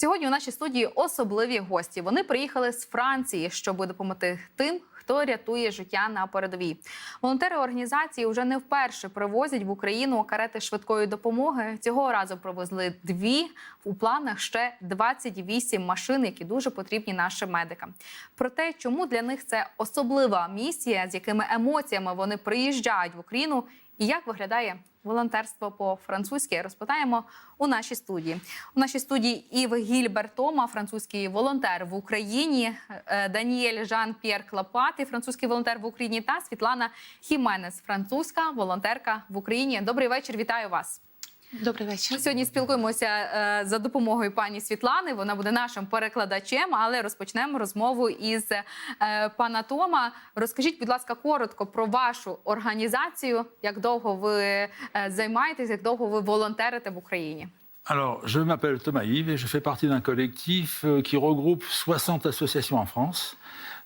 Сьогодні у нашій студії особливі гості. Вони приїхали з Франції, щоб допомогти тим, хто рятує життя на передовій. Волонтери організації вже не вперше привозять в Україну карети швидкої допомоги. Цього разу привезли дві у планах ще 28 машин, які дуже потрібні нашим медикам. Про те, чому для них це особлива місія, з якими емоціями вони приїжджають в Україну, і як виглядає волонтерство по-французьки, розпитаємо у нашій студії. У нашій студії Ів Гільбертома, французький волонтер в Україні, е, Даніель Жан П'єр Клапати, французький волонтер в Україні, та Світлана Хіменес, французька волонтерка в Україні. Добрий вечір, вітаю вас. Добрий вечір. Ми сьогодні спілкуємося е, за допомогою пані Світлани. Вона буде нашим перекладачем, але розпочнемо розмову із е, пана Тома. Розкажіть, будь ласка, коротко про вашу організацію. Як довго ви е, займаєтесь, як довго ви волонтерите в Україні? Alors, je m'appelle Thomas Yves et je fais partie d'un collectif euh, qui regroupe 60 associations en France.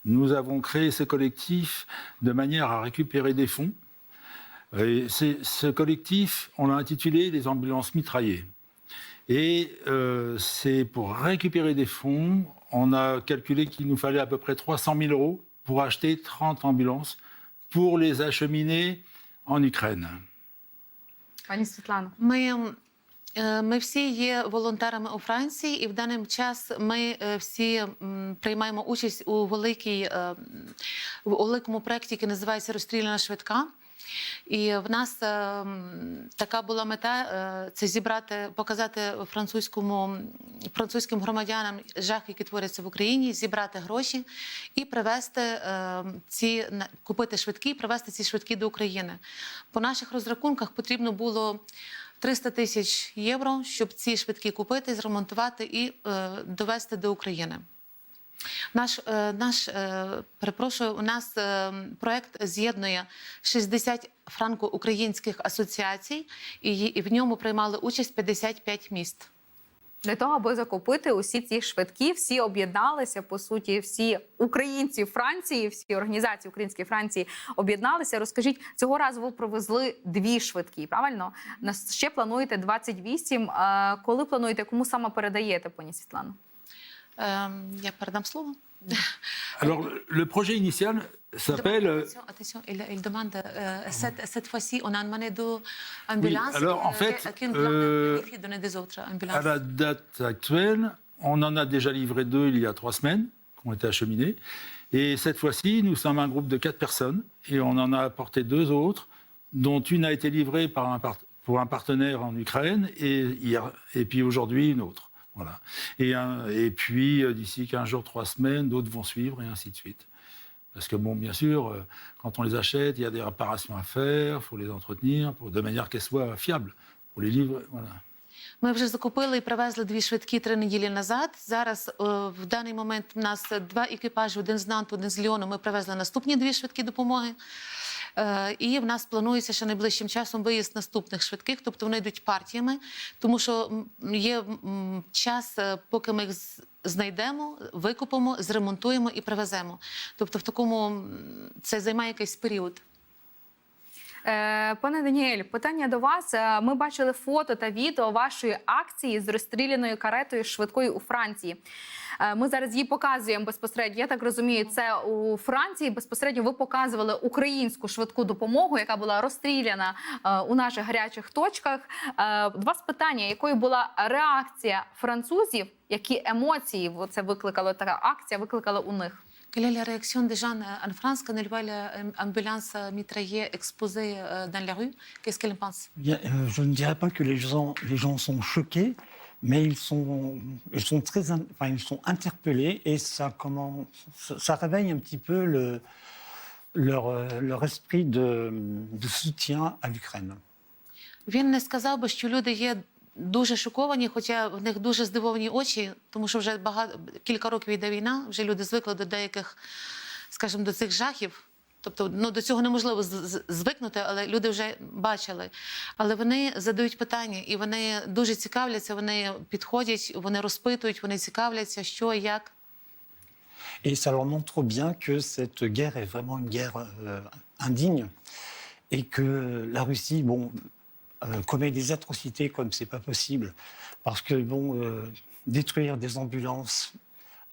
Nous avons créé ce collectif de manière à récupérer des fonds. Et c'est- ce collectif, on l'a intitulé Les ambulances mitraillées. Et euh, c'est pour récupérer des fonds, on a calculé qu'il nous fallait à peu près 300 000 euros pour acheter 30 ambulances pour les acheminer en Ukraine. Пані Світлано. Ми, е, ми всі є волонтерами у Франції, і в даний час ми е, всі м, приймаємо участь у великій, е, в великому проєкті, який називається Розстріляна швидка. І в нас е, така була мета е, це зібрати, показати французькому французьким громадянам жах, які творяться в Україні, зібрати гроші і привезти е, ці купити швидкі, і привезти ці швидкі до України. По наших розрахунках потрібно було 300 тисяч євро, щоб ці швидкі купити, зремонтувати і е, довести до України. Наш, е, наш е, перепрошую, у нас е, проект з'єднує 60 франко-українських асоціацій, і, в ньому приймали участь 55 міст. Для того, аби закупити усі ці швидкі, всі об'єдналися. По суті, всі українці Франції, всі організації української Франції об'єдналися. Розкажіть, цього разу ви привезли дві швидкі. Правильно нас ще плануєте 28. А коли плануєте, кому саме передаєте, пані Світлано? Е, я передам слово. Alors, le- le projet initial s'appelle... euh, Attention, attention, il, il demande euh, cette, cette fois-ci, on a demandé deux ambulances. alors, en euh, fait, qu'une euh, grande qualifiée donner des autres ambulances. À la date actuelle, on en a déjà livré deux il y a trois semaines, qui ont été acheminées. Et cette fois-ci, nous sommes un groupe de quatre personnes et on en a apporté deux autres, dont une a été livrée par un par- pour un partenaire en Ukraine et, hier, et puis aujourd'hui une autre. Voilà. Et, un- et puis, euh, d'ici 15 jours, trois semaines, d'autres vont suivre et ainsi de suite. Parce que, bon, bien sûr, euh, quand on les achète, il y a des réparations à faire, il faut les entretenir pour, de manière qu'elles soient fiables. Pour les livrer, voilà. Ми вже закупили і привезли дві швидкі три неділі назад. Зараз е, в даний момент в нас два екіпажі: один з Нанту, один з Ліону. Ми привезли наступні дві швидкі допомоги. Е, І в нас планується ще найближчим часом виїзд наступних швидких, тобто вони йдуть партіями, тому що є час, е, поки ми їх знайдемо, викупимо, зремонтуємо і привеземо. Тобто, в такому це займає якийсь період. Е, Пане Даніель, питання до вас. Е, Ми бачили фото та відео вашої акції з розстріляною каретою швидкою у Франції. Е, Ми зараз її показуємо безпосередньо. Я так розумію, це у Франції. Безпосередньо ви показували українську швидку допомогу, яка була розстріляна у наших гарячих точках. До вас питання, якою була реакція французів, які емоції це викликало така акція, викликала у них? Quelle est la réaction des gens euh, en France quand ils voient l'ambulance mitraillée exposée euh, dans la rue Qu'est-ce qu'ils en pensent Bien, euh, je ne dirais pas que les gens, les gens sont choqués, mais ils sont, ils sont très, in- enfin, ils sont interpellés et ça, comment, ça, ça réveille un petit peu le, leur, euh, leur esprit de, de soutien à l'Ukraine. Він не сказав би, що люди є дуже шоковані, хоча в них дуже здивовані очі, тому що вже багато кілька років йде війна, вже люди звикли до деяких, скажімо, до цих жахів. Тобто, ну до цього неможливо звикнути, але люди вже бачили. Але вони задають питання, і вони дуже цікавляться. Вони підходять, вони розпитують, вони цікавляться, що як. Et ça leur montre bien que cette guerre est vraiment une guerre euh, indigne et que la Russie, bon, commet des atrocités comme c'est pas possible. Parce que, bon, euh, détruire des ambulances,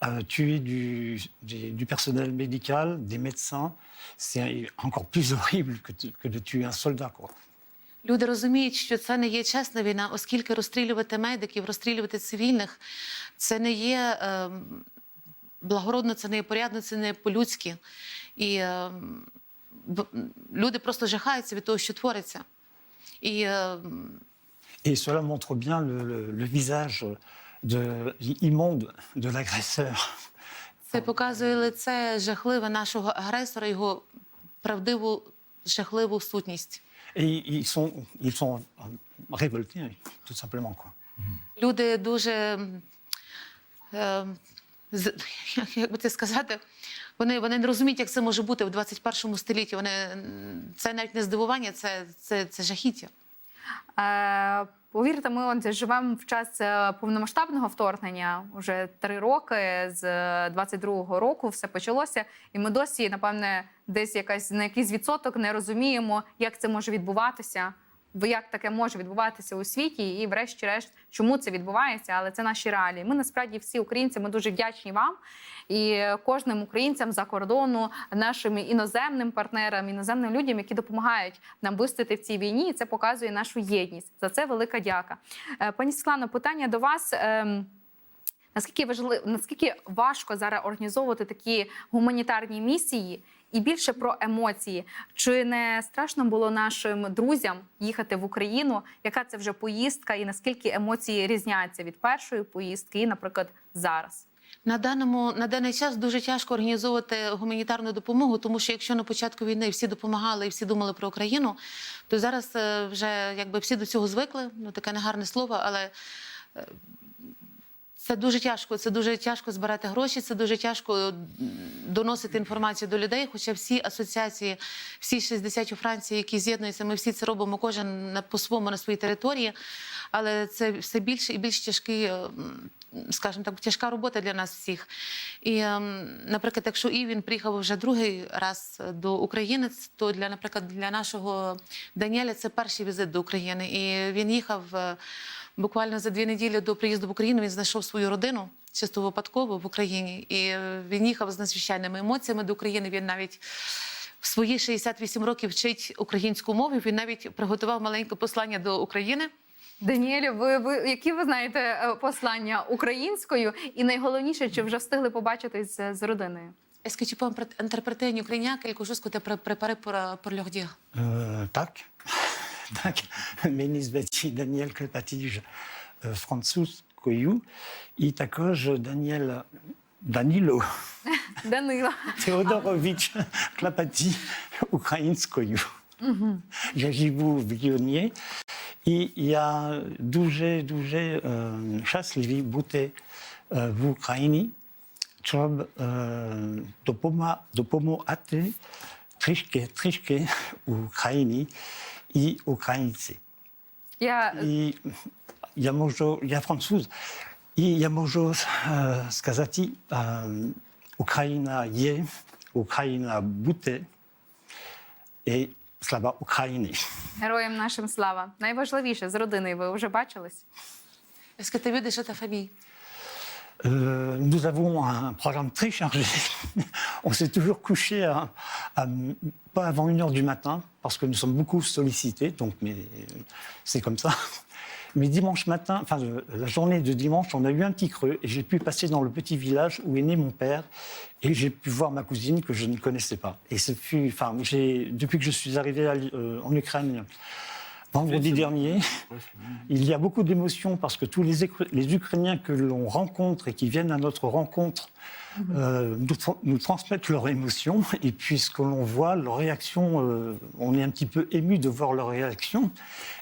euh, tuer du, des- du personnel médical, des médecins. C'est encore plus horrible que que de tuer un soldat. Quoi. Люди розуміють, що це не є чесна війна, оскільки розстрілювати медиків, розстрілювати цивільних це не є е, благородно, це не є порядно, це не є по-людськи. І е, люди просто жахаються від того, що твориться. І е, Et cela montre bien le, le- le visage de, immonde de l'agresseur. це показує лице жахливе нашого агресора, його правдиву, жахливу сутність. Et ils sont, ils sont révoltés, tout simplement. Quoi. Люди дуже, е, з- як- як би це сказати, вони, вони не розуміють, як це може бути в 21 столітті. Вони, це навіть не здивування, це, це, це жахіття. Е, повірте, ми от живемо в час е, повномасштабного вторгнення. Уже три роки з е, 22-го року все почалося, і ми досі, напевне, десь якась на якийсь відсоток не розуміємо, як це може відбуватися. Як таке може відбуватися у світі, і, врешті-решт, чому це відбувається, але це наші реалії. Ми насправді всі українці, ми дуже вдячні вам і кожним українцям за кордону, нашим іноземним партнерам, іноземним людям, які допомагають нам вистояти в цій війні. І це показує нашу єдність. За це велика дяка. Е, Пані Світлано, питання до вас. Ем, Наскільки важливо, наскільки важко зараз організовувати такі гуманітарні місії, і більше про емоції? Чи не страшно було нашим друзям їхати в Україну? Яка це вже поїздка, і наскільки емоції різняться від першої поїздки, і, наприклад, зараз? На даному на даний час дуже тяжко організовувати гуманітарну допомогу, тому що якщо на початку війни всі допомагали і всі думали про Україну, то зараз е, вже якби всі до цього звикли. Ну таке негарне слово, але е, це дуже тяжко. Це дуже тяжко збирати гроші. Це дуже тяжко доносити інформацію до людей. Хоча всі асоціації, всі 60 у Франції, які з'єднуються, ми всі це робимо, кожен на по-своєму на своїй території. Але це все більше і більш тяжкий, е, скажімо так, тяжка робота для нас всіх. І, ем, наприклад, якщо і він приїхав вже другий раз до України, то для, наприклад, для нашого Даніеля це перший візит до України. І він їхав е, буквально за дві неділі до приїзду в Україну. Він знайшов свою родину чисто випадково в Україні. І е, він їхав з надзвичайними емоціями до України. Він навіть в свої 68 років вчить українську мову. Він навіть приготував маленьке послання до України. Даніелю, ви, ви які ви знаєте е, послання українською? І найголовніше, чи вже встигли побачитись з, з родиною? Est-ce que tu peux interpréter en ukrainien quelque chose que tu as préparé pour, pour leur dire Euh, tac. Tac. Menizveti Daniel Klepatij, euh, francuskою, і також Даніель Даніло Данило. Теодорович Клапаті українською. Я живу в Ліоні, і я дуже дуже е, щасливий бути е, в Україні, щоб і українці. Я І я можу, я француз, і я можу е, сказати, е, Україна є, Україна буде, і слава Україні. героям нашим слава. Найважливіше з родиною. Ви вже бачились? Est-ce que tu as vu déjà ta famille Euh, nous avons un programme très chargé. On s'est toujours couché pas avant une heure du matin parce que nous sommes beaucoup sollicités, donc euh, c'est comme ça. Mais dimanche matin, enfin le- la journée de dimanche, on a eu un petit creux et j'ai pu passer dans le petit village où est né mon père et j'ai pu voir ma cousine que je ne connaissais pas. Et ce enfin, depuis que je suis arrivé euh, en Ukraine vendredi dernier, il y a beaucoup d'émotions parce que tous les, Ukrainiens que l'on rencontre et qui viennent à notre rencontre euh, nous, tra- nous transmettent leurs émotions. Et puis ce que l'on voit, leurs réactions, euh, on est un petit peu ému de voir leurs réactions.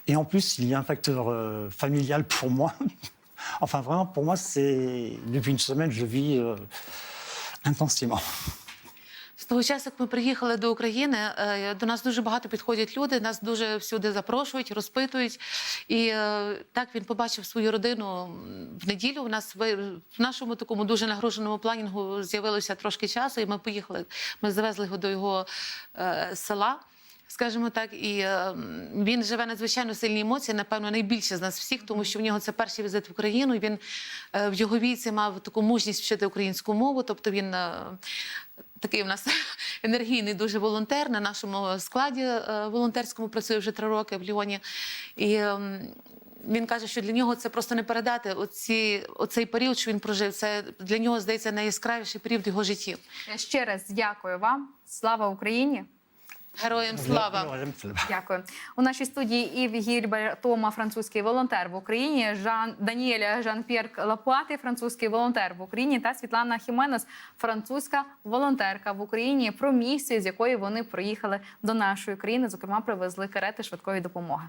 Et en plus, il y a un facteur euh, familial pour moi. enfin, vraiment, pour moi, c'est depuis une semaine, je vis intensément. Того часу, як ми приїхали до України, е, до нас дуже багато підходять люди, нас дуже всюди запрошують, розпитують. І е, так він побачив свою родину в неділю. У нас в нашому такому дуже нагруженому планінгу з'явилося трошки часу, і ми поїхали. Ми завезли його до його е, села. Скажімо так, і е, він живе надзвичайно сильні емоції, напевно, найбільше з нас всіх, тому що в нього це перший візит в Україну. і Він е, в його віці мав таку мужність вчити українську мову, тобто він. е, Такий у нас енергійний дуже волонтер на нашому складі е, волонтерському працює вже три роки в Ліоні. І ем, він каже, що для нього це просто не передати оці, оцей період, що він прожив. Це для нього здається найяскравіший період його житті. Ще раз дякую вам. Слава Україні! Героям слава! Дякую. У нашій студії Ів Гільбер Тома, французький волонтер в Україні, Жан Даніеля Жан-П'єр Лапати, французький волонтер в Україні, та Світлана Хіменес, французька волонтерка в Україні. Про місію, з якої вони приїхали до нашої країни, зокрема, привезли карети швидкої допомоги.